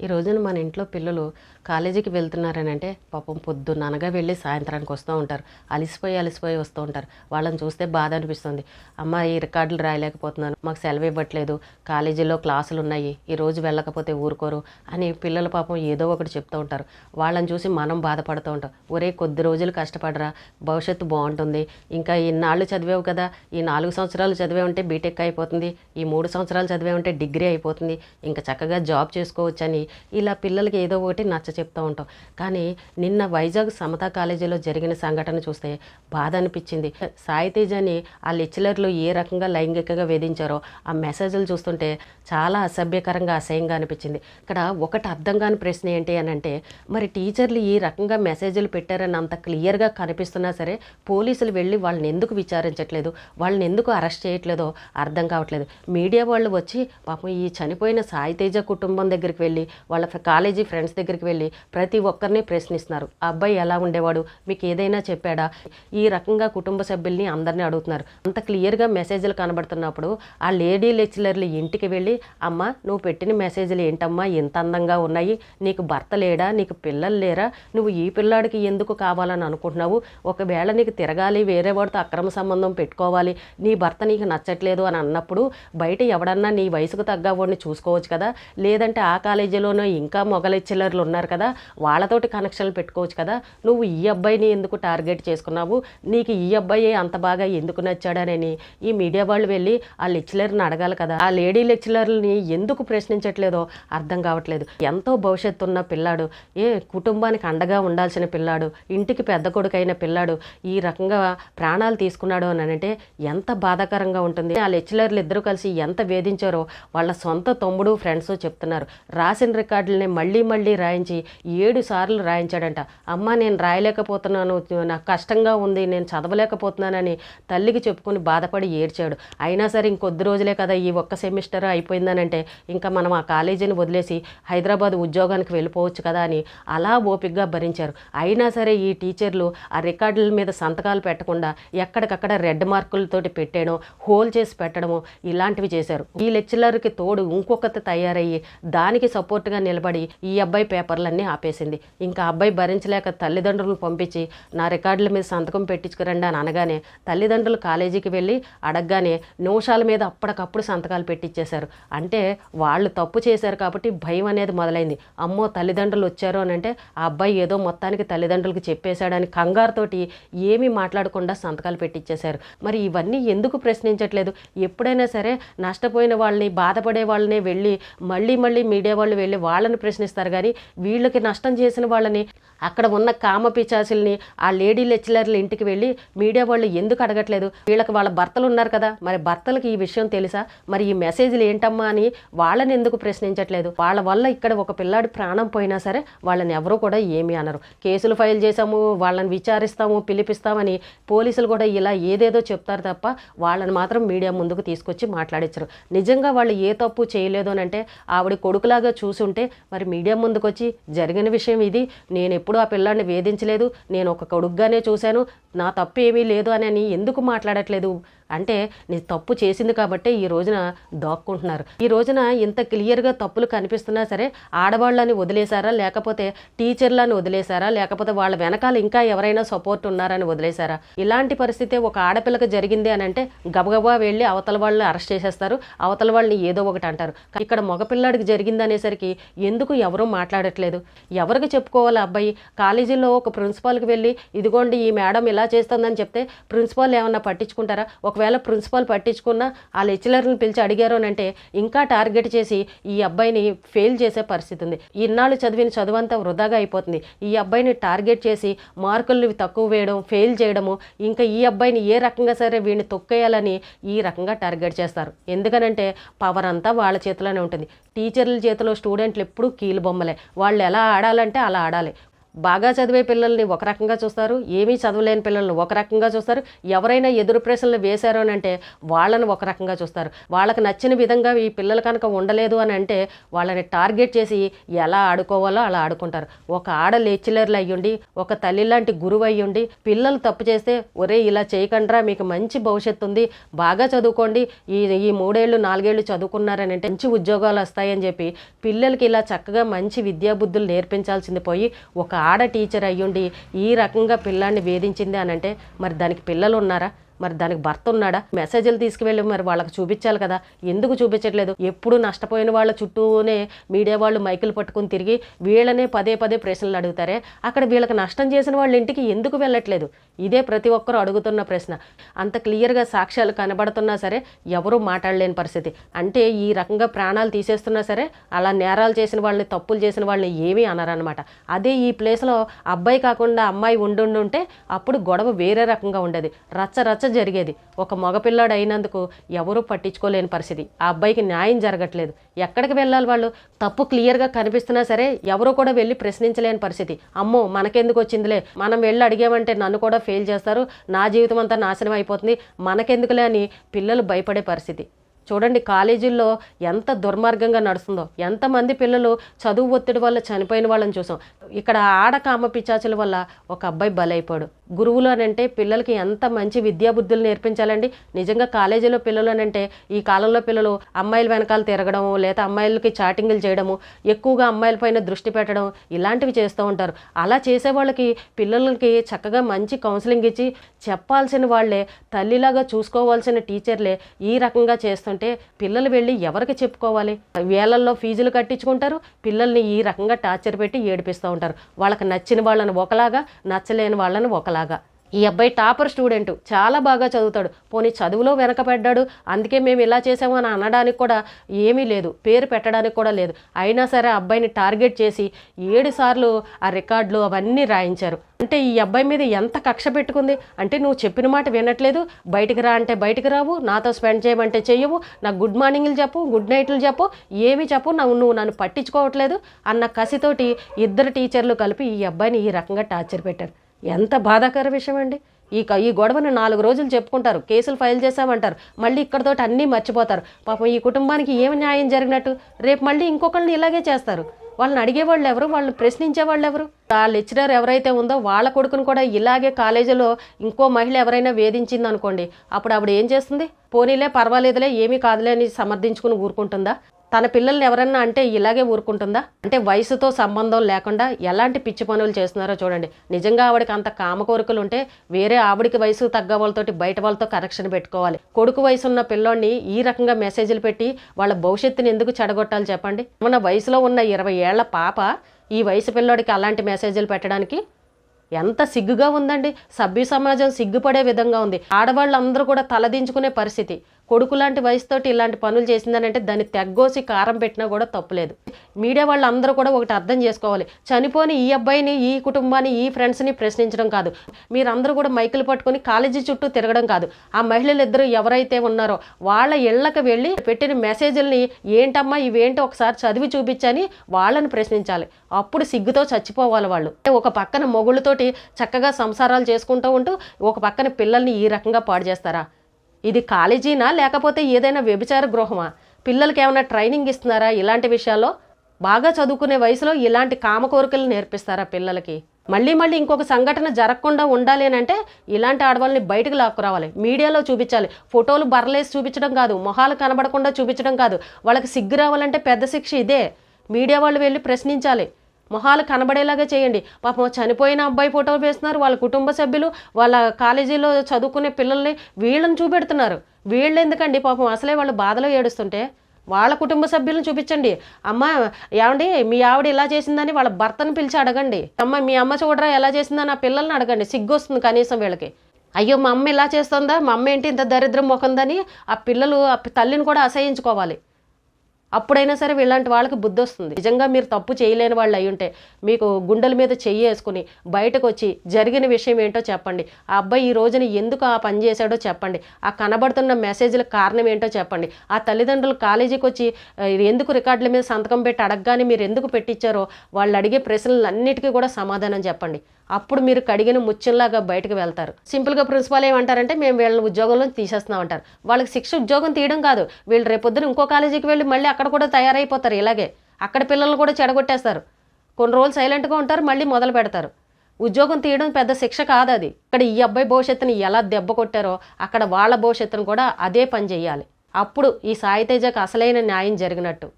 ఈ రోజున మన ఇంట్లో పిల్లలు కాలేజీకి వెళ్తున్నారని అంటే పాపం పొద్దున్న అనగా వెళ్ళి సాయంత్రానికి వస్తూ ఉంటారు. అలిసిపోయి అలిసిపోయి వస్తూ ఉంటారు. వాళ్ళని చూస్తే బాధ అనిపిస్తుంది. అమ్మ ఈ రికార్డులు రాయలేకపోతున్నాను. మాకు సెలవు ఇవ్వట్లేదు. కాలేజీలో క్లాసులు ఉన్నాయి. ఈ రోజు వెళ్ళకపోతే ఊరుకోరు అని పిల్లల పాపం ఏదో ఒకటి చెప్తూ ఉంటారు. వాళ్ళని చూసి మనం బాధపడుతూ ఉంటాం. ఒరే కొద్ది రోజులు కష్టపడరా. భవిష్యత్తు బాగుంటుంది. ఇంకా ఇన్నాళ్ళు చదివావు కదా. ఈ నాలుగు సంవత్సరాలు చదివే ఉంటే బీటెక్ అయిపోతుంది. ఈ మూడు సంవత్సరాలు చదివే ఉంటే డిగ్రీ అయిపోతుంది. ఇంకా చక్కగా జాబ్ చేసుకోవచ్చని ఇలా పిల్లలకి ఏదో ఒకటి నచ్చ చెప్తూ ఉంటాం. కానీ నిన్న వైజాగ్ సమతా కాలేజీలో జరిగిన సంఘటన చూస్తే బాధ అనిపించింది. సాయి ఆ లెక్చరర్లు ఏ రకంగా లైంగికంగా వేధించారో ఆ మెసేజ్లు చూస్తుంటే చాలా అసభ్యకరంగా అసహ్యంగా అనిపించింది. ఇక్కడ ఒకటి అర్థం కాని ప్రశ్న ఏంటి అని అంటే మరి టీచర్లు ఈ రకంగా మెసేజ్లు పెట్టారని అంత క్లియర్గా కనిపిస్తున్నా సరే పోలీసులు వెళ్ళి వాళ్ళని ఎందుకు విచారించట్లేదు? వాళ్ళని ఎందుకు అరెస్ట్ చేయట్లేదో అర్థం కావట్లేదు. మీడియా వాళ్ళు వచ్చి పాపం ఈ చనిపోయిన సాయితేజ కుటుంబం దగ్గరికి వెళ్ళి వాళ్ళ కాలేజీ ఫ్రెండ్స్ దగ్గరికి వెళ్ళి ప్రతి ఒక్కరిని ప్రశ్నిస్తున్నారు. ఆ అబ్బాయి ఎలా ఉండేవాడు? మీకు ఏదైనా చెప్పాడా? ఈ రకంగా కుటుంబ సభ్యుల్ని అందరినీ అడుగుతున్నారు. అంత క్లియర్గా మెసేజ్లు కనబడుతున్నప్పుడు ఆ లేడీ లెక్చరర్లు ఇంటికి వెళ్ళి అమ్మ నువ్వు పెట్టిన మెసేజ్లు ఏంటమ్మా? ఎంత అందంగా ఉన్నాయి. నీకు భర్త లేడా? నీకు పిల్లలు లేరా? నువ్వు ఈ పిల్లాడికి ఎందుకు కావాలని అనుకుంటున్నావు? ఒకవేళ నీకు తిరగాలి వేరే వాడితో అక్రమ సంబంధం పెట్టుకోవాలి నీ భర్త నీకు నచ్చట్లేదు అని అన్నప్పుడు బయట ఎవడన్నా నీ వయసుకు తగ్గ వాడిని చూసుకోవచ్చు కదా? లేదంటే ఆ కాలేజీలో కాలేజీలోనో ఇంకా మొగ లెక్చరర్లు ఉన్నారు కదా వాళ్ళతోటి కనెక్షన్లు పెట్టుకోవచ్చు కదా. నువ్వు ఈ అబ్బాయిని ఎందుకు టార్గెట్ చేసుకున్నావు? నీకు ఈ అబ్బాయి అంత బాగా ఎందుకు నచ్చాడనని? ఈ మీడియా వాళ్ళు వెళ్ళి ఆ లెక్చరర్ని అడగాలి కదా. ఆ లేడీ లెక్చరర్ని ఎందుకు ప్రశ్నించట్లేదో అర్థం కావట్లేదు. ఎంతో భవిష్యత్తు ఉన్న పిల్లాడు ఏ కుటుంబానికి అండగా ఉండాల్సిన పిల్లాడు ఇంటికి పెద్ద కొడుకైన పిల్లాడు ఈ రకంగా ప్రాణాలు తీసుకున్నాడు అని అంటే ఎంత బాధాకరంగా ఉంటుంది. ఆ లెక్చరర్లు ఇద్దరు కలిసి ఎంత వేధించారో వాళ్ళ సొంత తమ్ముడు ఫ్రెండ్స్ చెప్తున్నారు. రాసిన రికార్డులని మళ్ళీ మళ్ళీ రాయించి ఏడు సార్లు రాయించాడంట. అమ్మ నేను రాయలేకపోతున్నాను నాకు కష్టంగా ఉంది నేను చదవలేకపోతున్నానని తల్లికి చెప్పుకుని బాధపడి ఏడ్చాడు. అయినా సరే ఇంకొద్ది రోజులే కదా ఈ ఒక్క సెమిస్టర్ అయిపోయిందనంటే ఇంకా మనం ఆ కాలేజీని వదిలేసి హైదరాబాద్ ఉద్యోగానికి వెళ్ళిపోవచ్చు కదా అని అలా ఓపికగా భరించారు. అయినా సరే ఈ టీచర్లు ఆ రికార్డుల మీద సంతకాలు పెట్టకుండా ఎక్కడికక్కడ రెడ్ మార్కులతోటి పెట్టేయడం హోల్ చేసి పెట్టడము ఇలాంటివి చేశారు. ఈ లెక్చరర్కి తోడు ఇంకొకటి తయారయ్యి దానికి సపోర్ట్ సపోర్ట్గా నిలబడి ఈ అబ్బాయి పేపర్లన్నీ ఆపేసింది. ఇంకా అబ్బాయి భరించలేక తల్లిదండ్రులను పంపించి నా రికార్డుల మీద సంతకం పెట్టించుకురండి అని అనగానే తల్లిదండ్రులు కాలేజీకి వెళ్ళి అడగగానే నిమిషాల మీద అప్పటికప్పుడు సంతకాలు పెట్టించేశారు అంటే వాళ్ళు తప్పు చేశారు కాబట్టి భయం అనేది మొదలైంది. అమ్మో తల్లిదండ్రులు వచ్చారు అని అంటే ఆ అబ్బాయి ఏదో మొత్తానికి తల్లిదండ్రులకు చెప్పేశాడని కంగారుతోటి ఏమీ మాట్లాడకుండా సంతకాలు పెట్టించేశారు మరి ఇవన్నీ ఎందుకు ప్రశ్నించట్లేదు? ఎప్పుడైనా సరే నష్టపోయిన వాళ్ళని బాధపడే వాళ్ళని వెళ్ళి మళ్ళీ మళ్ళీ మీడియా వాళ్ళు వెళ్ళి వాళ్ళని ప్రశ్నిస్తారు. కానీ వీళ్ళకి నష్టం చేసిన వాళ్ళని అక్కడ ఉన్న కామ పిచాసుల్ని ఆ లేడీ లెక్చరర్ల ఇంటికి వెళ్ళి మీడియా వాళ్ళు ఎందుకు అడగట్లేదు? వీళ్ళకి వాళ్ళ భర్తలు ఉన్నారు కదా. మరి భర్తలకు ఈ విషయం తెలుసా? మరి ఈ మెసేజ్లు ఏంటమ్మా అని వాళ్ళని ఎందుకు ప్రశ్నించట్లేదు? వాళ్ళ వల్ల ఇక్కడ ఒక పిల్లాడి ప్రాణం పోయినా సరే వాళ్ళని ఎవరూ కూడా ఏమీ అనరు. కేసులు ఫైల్ చేశాము వాళ్ళని విచారిస్తాము పిలిపిస్తామని పోలీసులు కూడా ఇలా ఏదేదో చెప్తారు తప్ప వాళ్ళని మాత్రం మీడియా ముందుకు తీసుకొచ్చి మాట్లాడించరు నిజంగా వాళ్ళు ఏ తప్పు చేయలేదు అని అంటే ఆవిడ కొడుకులాగా చూసుంటే మరి మీడియా ముందుకు వచ్చి జరిగిన విషయం ఇది. నేను ఎప్పుడూ ఆ పిల్లాడిని వేధించలేదు. నేను ఒక కొడుగ్గానే చూశాను. నా తప్పు ఏమీ లేదు అని అని ఎందుకు మాట్లాడట్లేదు? అంటే నేను తప్పు చేసింది కాబట్టే ఈ రోజున దాక్కుంటున్నారు. ఈ రోజున ఇంత క్లియర్గా తప్పులు కనిపిస్తున్నా సరే ఆడవాళ్ళని వదిలేశారా? లేకపోతే టీచర్లని వదిలేశారా? లేకపోతే వాళ్ళ వెనకాల ఇంకా ఎవరైనా సపోర్ట్ ఉన్నారని వదిలేశారా? ఇలాంటి పరిస్థితి ఒక ఆడపిల్లకి జరిగింది అని అంటే గబగబా వెళ్ళి అవతల వాళ్ళని అరెస్ట్ చేసేస్తారు. అవతల వాళ్ళని ఏదో ఒకటి అంటారు. ఇక్కడ మగపిల్లాడికి జరిగింది అనేసరికి ఎందుకు ఎవరూ మాట్లాడట్లేదు? ఎవరికి చెప్పుకోవాలి అబ్బాయి? కాలేజీలో ఒక ప్రిన్సిపాల్కి వెళ్ళి ఇదిగోండి ఈ మేడం ఇలా చేస్తుందని చెప్తే ప్రిన్సిపాల్ ఏమన్నా పట్టించుకుంటారా? ఒక ఒకవేళ ప్రిన్సిపాల్ పట్టించుకున్నా ఆ లెక్చరర్ని పిలిచి అడిగారు అని అంటే ఇంకా టార్గెట్ చేసి ఈ అబ్బాయిని ఫెయిల్ చేసే పరిస్థితి ఉంది. ఇన్నాళ్ళు చదివిన చదువంతా వృధాగా అయిపోతుంది. ఈ అబ్బాయిని టార్గెట్ చేసి మార్కులు తక్కువ వేయడం ఫెయిల్ చేయడము ఇంకా ఈ అబ్బాయిని ఏ రకంగా సరే వీడిని తొక్కేయాలని ఈ రకంగా టార్గెట్ చేస్తారు. ఎందుకనంటే పవర్ అంతా వాళ్ళ చేతిలోనే ఉంటుంది. టీచర్ల చేతిలో స్టూడెంట్లు ఎప్పుడూ కీలు బొమ్మలే వాళ్ళు ఎలా ఆడాలంటే అలా ఆడాలి. బాగా చదివే పిల్లల్ని ఒక రకంగా చూస్తారు ఏమీ చదవలేని పిల్లల్ని ఒక రకంగా చూస్తారు. ఎవరైనా ఎదురు ప్రశ్నలు వేశారు అని అంటే వాళ్ళని ఒక రకంగా చూస్తారు. వాళ్ళకి నచ్చిన విధంగా ఈ పిల్లలు కనుక ఉండలేదు అని అంటే వాళ్ళని టార్గెట్ చేసి ఎలా ఆడుకోవాలో అలా ఆడుకుంటారు. ఒక ఆడ లెక్చరర్లు అయ్యుండి ఒక తల్లి లాంటి గురువు అయ్యుండి పిల్లలు తప్పు చేస్తే ఒరే ఇలా చేయకండ్రా మీకు మంచి భవిష్యత్తు ఉంది బాగా చదువుకోండి ఈ ఈ మూడేళ్ళు నాలుగేళ్ళు చదువుకున్నారని అంటే మంచి ఉద్యోగాలు వస్తాయని చెప్పి పిల్లలకి ఇలా చక్కగా మంచి విద్యాబుద్ధులు నేర్పించాల్సింది పోయి ఒక ఆడ టీచర్ అయ్యుండి ఈ రకంగా పిల్లాన్ని వేధించింది అని అంటే మరి దానికి పిల్లలు ఉన్నారా మరి దానికి భర్త ఉన్నాడా? మెసేజ్లు తీసుకువెళ్ళి మరి వాళ్ళకి చూపించాలి కదా. ఎందుకు చూపించట్లేదు? ఎప్పుడు నష్టపోయిన వాళ్ళ చుట్టూనే మీడియా వాళ్ళు మైకులు పట్టుకుని తిరిగి వీళ్ళనే పదే పదే ప్రశ్నలు అడుగుతారే? అక్కడ వీళ్ళకి నష్టం చేసిన వాళ్ళ ఇంటికి ఎందుకు వెళ్ళట్లేదు? ఇదే ప్రతి ఒక్కరు అడుగుతున్న ప్రశ్న. అంత క్లియర్గా సాక్ష్యాలు కనబడుతున్నా సరే ఎవరూ మాట్లాడలేని పరిస్థితి. అంటే ఈ రకంగా ప్రాణాలు తీసేస్తున్నా సరే అలా నేరాలు చేసిన వాళ్ళని తప్పులు చేసిన వాళ్ళని ఏమీ అనరనమాట అదే ఈ ప్లేస్లో అబ్బాయి కాకుండా అమ్మాయి ఉండుంటే ఉంటే అప్పుడు గొడవ వేరే రకంగా ఉండేది. రచ్చ రచ్చ జరిగేది. ఒక మగపిల్లాడు అయినందుకు ఎవరూ పట్టించుకోలేని పరిస్థితి. ఆ అబ్బాయికి న్యాయం జరగట్లేదు. ఎక్కడికి వెళ్ళాలి వాళ్ళు? తప్పు క్లియర్గా కనిపిస్తున్నా సరే ఎవరు కూడా వెళ్ళి ప్రశ్నించలేని పరిస్థితి. అమ్మో మనకెందుకు వచ్చిందిలే? మనం వెళ్ళి అడిగామంటే నన్ను కూడా ఫెయిల్ చేస్తారు. నా జీవితం అంతా నాశనం అయిపోతుంది. మనకెందుకులే అని పిల్లలు భయపడే పరిస్థితి. చూడండి కాలేజీల్లో ఎంత దుర్మార్గంగా నడుస్తుందో. ఎంతమంది పిల్లలు చదువు ఒత్తిడి వల్ల చనిపోయిన వాళ్ళని చూసాం. ఇక్కడ ఆడ కామ పిచాచుల వల్ల ఒక అబ్బాయి బలైపోయాడు. గురువులు అని అంటే పిల్లలకి ఎంత మంచి విద్యాబుద్ధులు నేర్పించాలండి? నిజంగా కాలేజీలో పిల్లలు అని అంటే ఈ కాలంలో పిల్లలు అమ్మాయిల వెనకాల తిరగడము లేదా అమ్మాయిలకి చాటింగ్లు చేయడము ఎక్కువగా అమ్మాయిలపైన దృష్టి పెట్టడం ఇలాంటివి చేస్తూ ఉంటారు. అలా చేసే వాళ్ళకి పిల్లలకి చక్కగా మంచి కౌన్సిలింగ్ ఇచ్చి చెప్పాల్సిన వాళ్ళే తల్లిలాగా చూసుకోవాల్సిన టీచర్లే ఈ రకంగా చేస్తుంటే పిల్లలు వెళ్ళి ఎవరికి చెప్పుకోవాలి? వేలల్లో ఫీజులు కట్టించుకుంటారు పిల్లల్ని ఈ రకంగా టార్చర్ పెట్టి ఏడిపిస్తూ ఉంటారు. వాళ్ళకి నచ్చిన వాళ్ళని ఒకలాగా నచ్చలేని వాళ్ళని ఒకలాగా. ఈ అబ్బాయి టాపర్ స్టూడెంట్ చాలా బాగా చదువుతాడు. పోనీ చదువులో వెనకబడ్డాడు అందుకే మేము ఇలా చేసాము అని అనడానికి కూడా ఏమీ లేదు పేరు పెట్టడానికి కూడా లేదు. అయినా సరే ఆ అబ్బాయిని టార్గెట్ చేసి ఏడు సార్లు ఆ రికార్డులు అవన్నీ రాయించారు. అంటే ఈ అబ్బాయి మీద ఎంత కక్ష పెట్టుకుంది? అంటే నువ్వు చెప్పిన మాట వినట్లేదు. బయటికి రా అంటే బయటికి రావు. నాతో స్పెండ్ చేయమంటే చెయ్యవు. నాకు గుడ్ మార్నింగ్లు చెప్పు గుడ్ నైట్లు చెప్పు ఏమి చెప్పు నువ్వు నువ్వు నన్ను పట్టించుకోవట్లేదు అన్న కసితోటి ఇద్దరు టీచర్లు కలిపి ఈ అబ్బాయిని ఈ రకంగా టార్చర్ పెట్టారు. ఎంత బాధాకర విషయం అండి ఈ క- ఈ గొడవను నాలుగు రోజులు చెప్పుకుంటారు. కేసులు ఫైల్ చేశామంటారు. మళ్ళీ ఇక్కడతోటి అన్నీ మర్చిపోతారు. పాపం ఈ కుటుంబానికి ఏమి న్యాయం జరిగినట్టు? రేపు మళ్ళీ ఇంకొకళ్ళని ఇలాగే చేస్తారు. వాళ్ళని అడిగేవాళ్ళు ఎవరు? వాళ్ళని ప్రశ్నించే వాళ్ళు ఎవరు? ఆ లెక్చరర్ ఎవరైతే ఉందో వాళ్ళ కొడుకును కూడా ఇలాగే కాలేజీలో ఇంకో మహిళ ఎవరైనా వేధించింది అనుకోండి అప్పుడు ఆవిడ ఏం చేస్తుంది? పోనీలే పర్వాలేదులే ఏమీ కాదులే అని సమర్థించుకుని ఊరుకుంటుందా? తన పిల్లల్ని ఎవరన్నా అంటే ఇలాగే ఊరుకుంటుందా? అంటే వయసుతో సంబంధం లేకుండా ఎలాంటి పిచ్చి పనులు చేస్తున్నారో చూడండి. నిజంగా ఆవిడకి అంత కామకోరికలు ఉంటే వేరే ఆవిడికి వయసు తగ్గ వాళ్ళతోటి బయట వాళ్ళతో కనెక్షన్ పెట్టుకోవాలి. కొడుకు వయసు ఉన్న పిల్లోడిని ఈ రకంగా మెసేజ్లు పెట్టి వాళ్ళ భవిష్యత్తుని ఎందుకు చెడగొట్టాలి చెప్పండి? మన వయసులో ఉన్న ఇరవై ఏళ్ళ పాప ఈ వయసు పిల్లోడికి అలాంటి మెసేజ్లు పెట్టడానికి ఎంత సిగ్గుగా ఉందండి. సభ్య సమాజం సిగ్గుపడే విధంగా ఉంది. ఆడవాళ్ళందరూ కూడా తలదించుకునే పరిస్థితి. కొడుకు లాంటి వయసుతోటి ఇలాంటి పనులు చేసిందనంటే దాన్ని తెగ్గోసి కారం పెట్టినా కూడా తప్పులేదు. మీడియా వాళ్ళందరూ కూడా ఒకటి అర్థం చేసుకోవాలి. చనిపోని ఈ అబ్బాయిని ఈ కుటుంబాన్ని ఈ ఫ్రెండ్స్ని ప్రశ్నించడం కాదు. మీరందరూ కూడా మైకులు పట్టుకొని కాలేజీ చుట్టూ తిరగడం కాదు. ఆ మహిళలు ఇద్దరు ఎవరైతే ఉన్నారో వాళ్ళ ఇళ్ళకు వెళ్ళి పెట్టిన మెసేజ్ల్ని ఏంటమ్మా ఇవేంటో ఒకసారి చదివి చూపించని వాళ్ళని ప్రశ్నించాలి. అప్పుడు సిగ్గుతో చచ్చిపోవాలి వాళ్ళు. ఒక పక్కన మొగుళ్ళతోటి చక్కగా సంసారాలు చేసుకుంటూ ఉంటూ ఒక పక్కన పిల్లల్ని ఈ రకంగా పాడు చేస్తారా? ఇది కాలేజీనా లేకపోతే ఏదైనా వ్యభిచార గృహమా? పిల్లలకి ఏమైనా ట్రైనింగ్ ఇస్తున్నారా ఇలాంటి విషయాల్లో? బాగా చదువుకునే వయసులో ఇలాంటి కామ కోరికలు నేర్పిస్తారా పిల్లలకి? మళ్ళీ మళ్ళీ ఇంకొక సంఘటన జరగకుండా ఉండాలి అని అంటే ఇలాంటి ఆడవాళ్ళని బయటకు లాక్కురావాలి. మీడియాలో చూపించాలి. ఫోటోలు బర్రలేసి చూపించడం కాదు. మొహాలు కనబడకుండా చూపించడం కాదు. వాళ్ళకి సిగ్గు రావాలంటే పెద్ద శిక్ష ఇదే. మీడియా వాళ్ళు వెళ్ళి ప్రశ్నించాలి. మొహాలు కనబడేలాగా చేయండి. పాపం చనిపోయిన అబ్బాయి ఫోటో వేస్తున్నారు. వాళ్ళ కుటుంబ సభ్యులు వాళ్ళ కాలేజీలో చదువుకునే పిల్లల్ని వీళ్ళని చూపెడుతున్నారు. వీళ్ళు ఎందుకండి? పాపం అసలే వాళ్ళు బాధలో ఏడుస్తుంటే వాళ్ళ కుటుంబ సభ్యులను చూపించండి. అమ్మ ఏమండి? మీ ఆవిడ ఇలా చేసిందని వాళ్ళ భర్తను పిలిచి అడగండి. అమ్మ మీ అమ్మ చూడరా ఎలా చేసిందని ఆ పిల్లల్ని అడగండి. సిగ్గు వస్తుంది కనీసం వీళ్ళకి. అయ్యో మా అమ్మ ఇలా చేస్తుందా? మా అమ్మ ఏంటి ఇంత దరిద్రం మొకందని ఆ పిల్లలు ఆ తల్లిని కూడా అసహించుకోవాలి. అప్పుడైనా సరే ఇలాంటి వాళ్ళకి బుద్ధి వస్తుంది నిజంగా మీరు తప్పు చేయలేని వాళ్ళు అయి ఉంటే మీకు గుండెల మీద చెయ్యి వేసుకుని బయటకు వచ్చి జరిగిన విషయం ఏంటో చెప్పండి. ఆ అబ్బాయి ఈ రోజున ఎందుకు ఆ పని చేశాడో చెప్పండి. ఆ కనబడుతున్న మెసేజ్ల కారణం ఏంటో చెప్పండి. ఆ తల్లిదండ్రులు కాలేజీకి వచ్చి ఎందుకు రికార్డుల మీద సంతకం పెట్టి అడగగానే మీరు ఎందుకు పెట్టించారో వాళ్ళు అడిగే ప్రశ్నలన్నిటికీ కూడా సమాధానం చెప్పండి. అప్పుడు మీరు కడిగిన ముచ్చంలాగా బయటకు వెళ్తారు. సింపుల్గా ప్రిన్సిపాల్ ఏమంటారంటే మేము వీళ్ళని ఉద్యోగంలో తీసేస్తున్నాం అంటారు. వాళ్ళకి శిక్ష ఉద్యోగం తీయడం కాదు. వీళ్ళు రేపొద్దున ఇంకో కాలేజీకి వెళ్ళి మళ్ళీ అక్కడ కూడా తయారైపోతారు ఇలాగే. అక్కడ పిల్లల్ని కూడా చెడగొట్టేస్తారు. కొన్ని రోజులు సైలెంట్గా ఉంటారు మళ్ళీ మొదలు పెడతారు. ఉద్యోగం తీయడం పెద్ద శిక్ష కాదు అది. ఇక్కడ ఈ అబ్బాయి భవిష్యత్తుని ఎలా దెబ్బ కొట్టారో అక్కడ వాళ్ళ భవిష్యత్తును కూడా అదే పని చేయాలి. అప్పుడు ఈ సాయితేజకు అసలైన న్యాయం జరిగినట్టు.